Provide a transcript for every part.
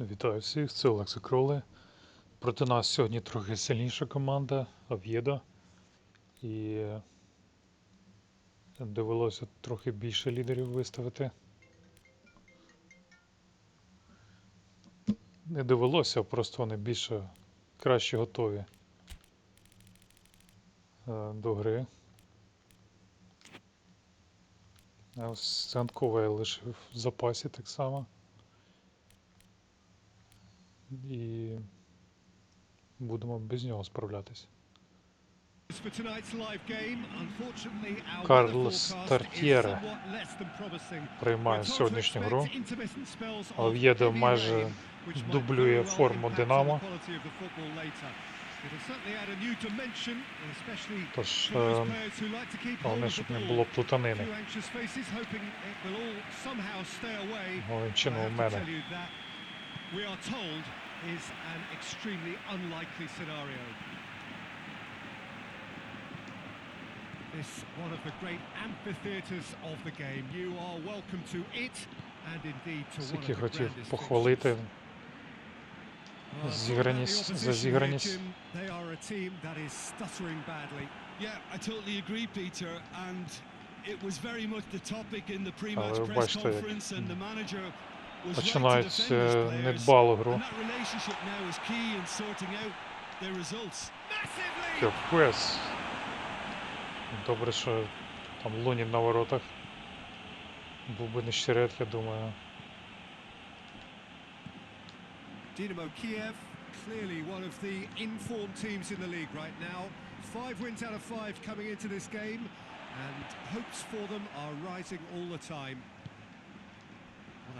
Вітаю всіх, це Олекса Кроли. Проти нас сьогодні трохи сильніша команда Ов'єдо. І е, довелося трохи більше лідерів виставити. Не довелося, просто вони більше краще готові е, до гри. Ось Занкова я лишив в запасі так само. І будемо без нього справлятись. Карлос Тартьєре приймає сьогоднішню гру. Ов'єдо майже дублює форму Динамо. Тож е, головне, щоб не було плутанини. Головним чином у мене. tell you that we are told is an extremely unlikely scenario. This one of the great amphitheatres of the game. You are welcome to it and indeed to one of Скільки the хотів grandest похвалити fixtures. Well, зіграність- talking about the за opposition here, зіграність. Jim, They are a team that is stuttering badly. Yeah, I totally agree, Peter. And it was very much the topic in the pre-match Але press бачите, як conference, and the manager was right to починають defend his е, players. недбалу гру. And that relationship now is key in sorting out their results. Massively! Капець. Добре, що там Лунін на воротах. Був би не щерет, я думаю. Dynamo Kiev, clearly one of the informed teams in the league right now. Five wins out of five coming into this game, and hopes for them are rising all the time.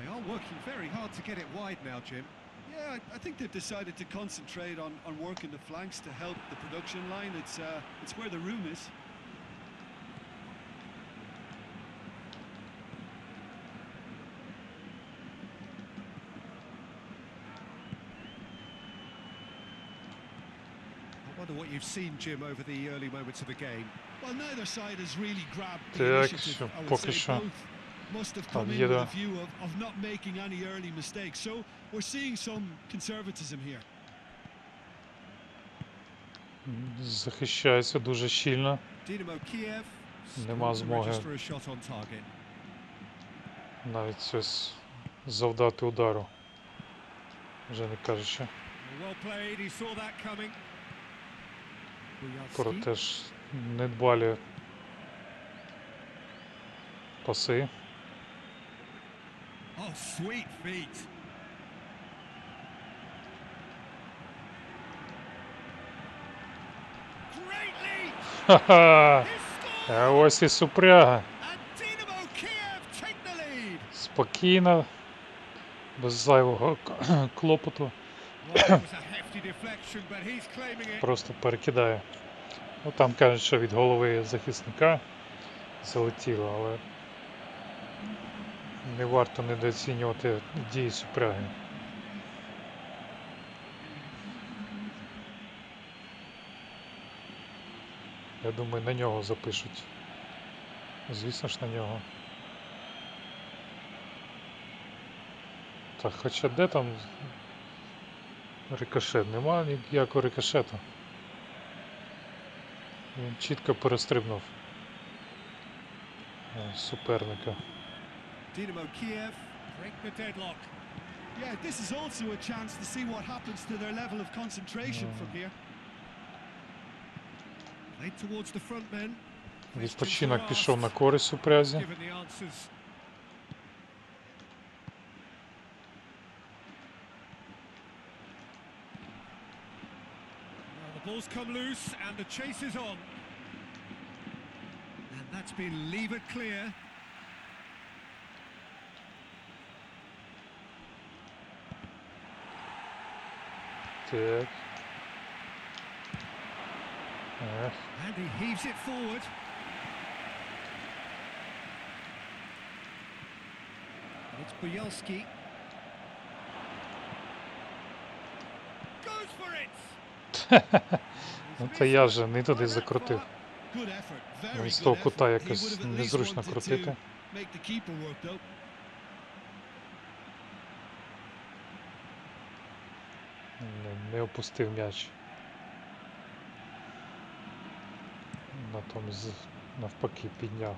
They are working very hard to get it wide now, Jim. Yeah, I, I think they've decided to concentrate on, on working the flanks to help the production line. It's, uh, it's where the room is. what you've seen, Jim, over the early moments of the game. Well, neither side has really grabbed the initiative, I would say, both must have come in with a view of, of not making any early mistakes. So we're seeing some conservatism here. захищається дуже щільно. Нема змоги. Навіть ось завдати удару. Вже не кажучи. Well played, he saw that coming. Buyalski. Проте ж недбалі паси. Oh, sweet feet. Ха-ха! А ось і супряга. Спокійно, без зайвого клопоту. Просто перекидає. Ну там кажуть, що від голови захисника залетіло, але не варто недооцінювати дії супряги. Я думаю, на нього запишуть. Звісно ж на нього. Так, хоча де там рикошет? Немає ніякого рикошету. Він чітко перестрибнув е, суперника. Dynamo Kiev break the deadlock. Yeah, this is also a chance to see what happens to their level of concentration from here. Played towards the front men. Відпочинок пішов на користь супрязі. Given the answers. Now the ball's come loose and the chase is on. And that's been levered clear. Так. Ех, And he heaves it forward. It's Buyalski. Goes for it! Ну то я же не туди закрутив. Він з того кута якось незручно крутити. Не, опустив м'яч. Натомість навпаки підняв.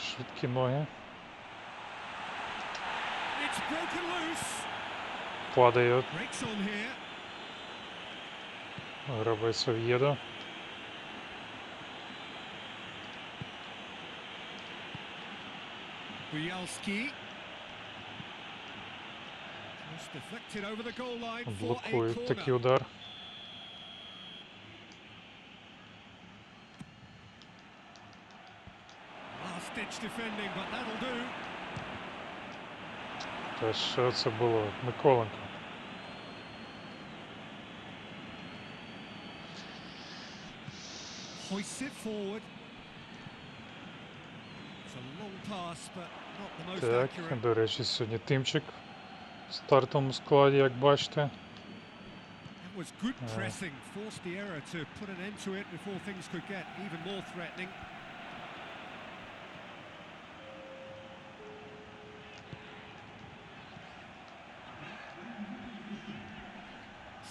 Швидкі ноги. Падає гравець Ов'єдо. Bielski. Just deflected over the goal line for a Блокують такий corner. удар. Last ditch defending, but that'll do. Та що це було? Миколенко. Hoists it forward. It's a long pass, but Так, до речі, сьогодні Тимчик в стартовому складі, як бачите. Was good Uh, pressing. Forced the error to put an end to it before things could get even more threatening.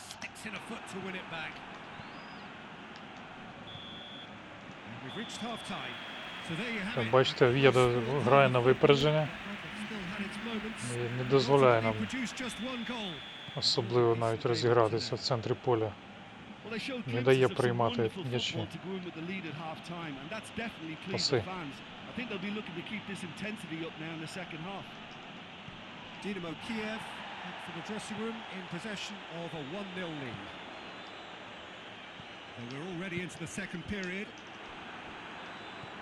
Sticks in a foot to win it back. And we've reached half Як бачите, Ов'єдо грає на випередження і не дозволяє нам особливо навіть розігратися в центрі поля. Well, Не дає приймати м'ячі. Паси. Dynamo Kiev for the dressing room in possession of a 1-0 lead. So we're already into the second period.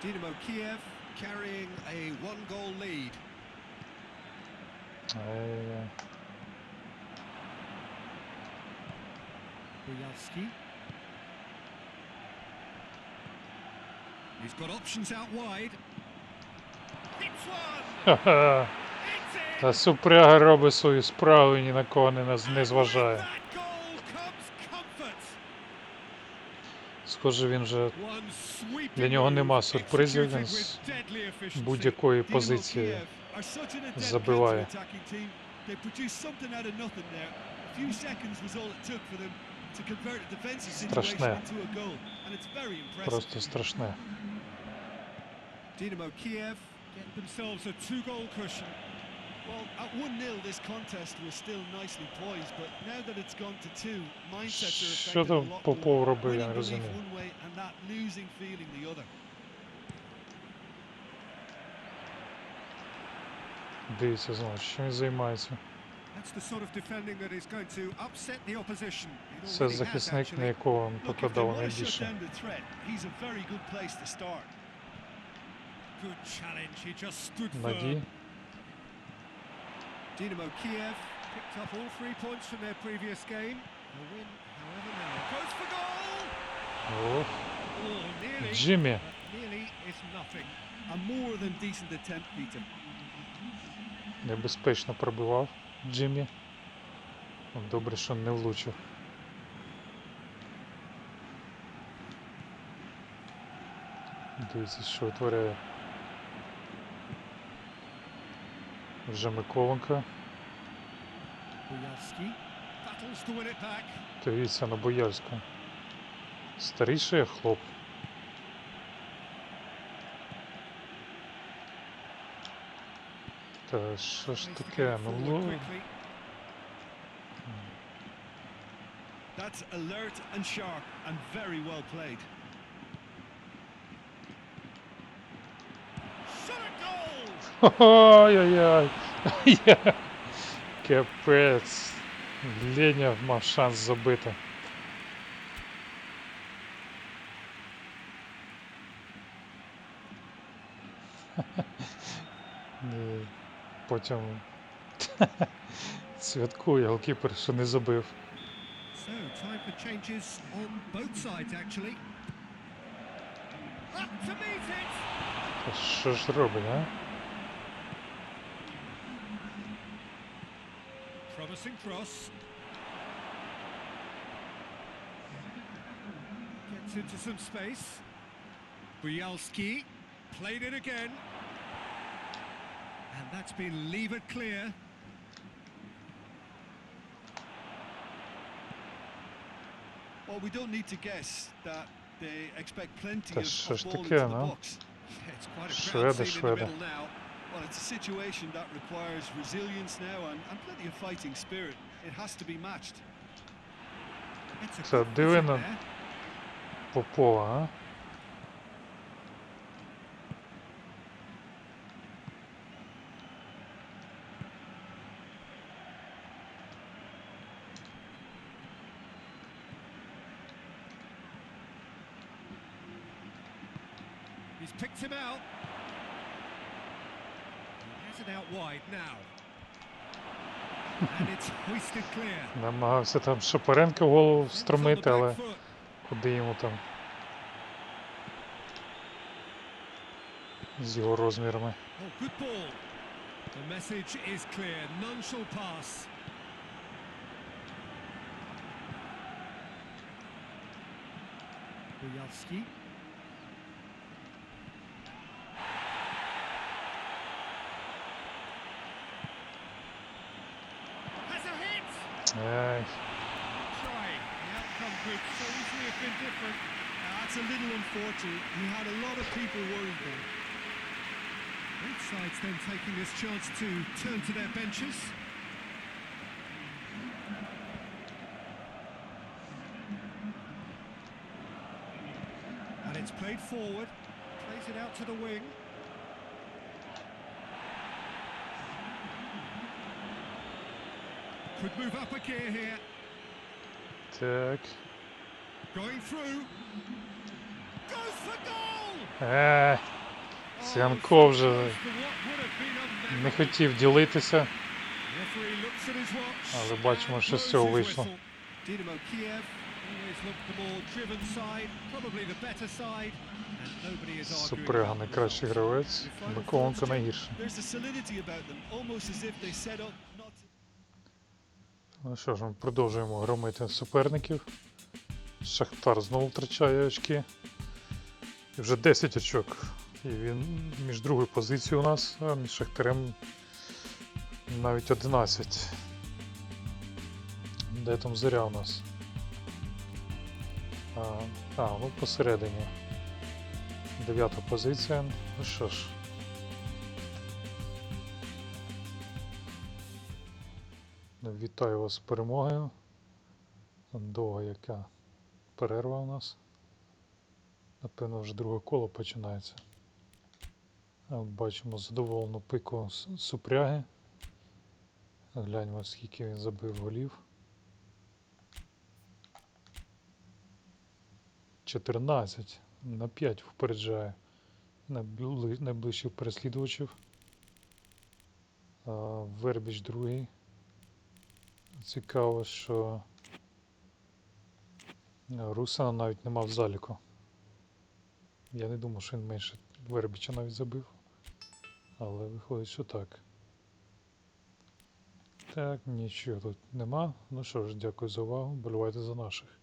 Dynamo Kiev carrying a one-goal lead. Ай-яй-яй. He's got options out wide. Та Супряга робить свою справу і ні на кого не, не зважає. with that goal comes comfort. Схоже, він вже Для нього нема сюрпризів, він з будь-якої позиції забиває. Страшне. просто страшне. Kiev get themselves a two-goal cushion. Well, at 1-0 this contest was still nicely poised, but now that it's gone to two, mindsets are Що affected a там lot Попов more. робив, я Winning не belief розумію. one way and that losing feeling the other. Дивіться знову, чим він займається. That's the sort of defending that is going to upset the opposition. It Це already has, захисник, на actually. якого він Look, if they покладав want to shut найбільше. down Dynamo Kiev picked up all three points from their previous game. A win, however, now goes for goal. Ох, Oh, nearly. But nearly is nothing. A more than decent attempt, Peter. Небезпечно пробивав Джиммі. Добре, що не влучив. Дивіться, що витворяє. Вже Миколенко. Дивіться на Боярську. Старіший хлоп. Та що ж таке? Ну. That's alert and sharp and very well played. Shot a goal! Ой-ой-ой. Капець. Леня мав шанс забити. Потім святкує голкіпер, що не забив. So, time for changes on both sides, actually. Up to meet it! Що ж робить, а? Promising cross. Gets into some space. Bialski played it again. And that's been levered clear. Well, we don't need to guess that they expect plenty of coś ball into the box. Yeah, it's quite a Szwedy, now. Scene in the шведи. middle now. Well, it's a situation that requires resilience now and, and plenty of fighting spirit. It has to be matched. It's a Це good диви visit на there. Попова, а? He's picked him out. He has it out wide now. and it's hoisted clear. Намагався там Шапаренка в голову встромити, back але куди йому там з його розмірами. Oh, good ball. The message is clear. None shall pass. Bujovski. so have been different. Now, that's a little unfortunate. He had a lot of people worried there. Both sides then taking this chance to turn to their benches. And it's played forward, plays it out to the wing. Could move up a gear here. Turk. Е, Oh, Сянко вже не хотів ділитися. Але бачимо, що з цього вийшло. Супрега найкращий гравець, Миколенко найгірший. Ну що ж, ми продовжуємо громити суперників. Шахтар знову втрачає очки. І вже 10 очок. І він між другою позицією у нас, а між Шахтарем навіть 11. Де там зоря у нас? А, а ну посередині. Дев'ята позиція. Ну що ж. Вітаю вас з перемогою. Довга яка перерва у нас. Напевно, вже друге коло починається. Бачимо задоволену пику супряги. Гляньмо, скільки він забив голів. 14 на 5 впереджає найближчих переслідувачів. Вербіч другий. Цікаво, що Русана навіть нема в заліку. Я не думав, що він менше Вербіча навіть забив. Але виходить, що так. Так, нічого тут нема. Ну що ж, дякую за увагу. Болювайте за наших.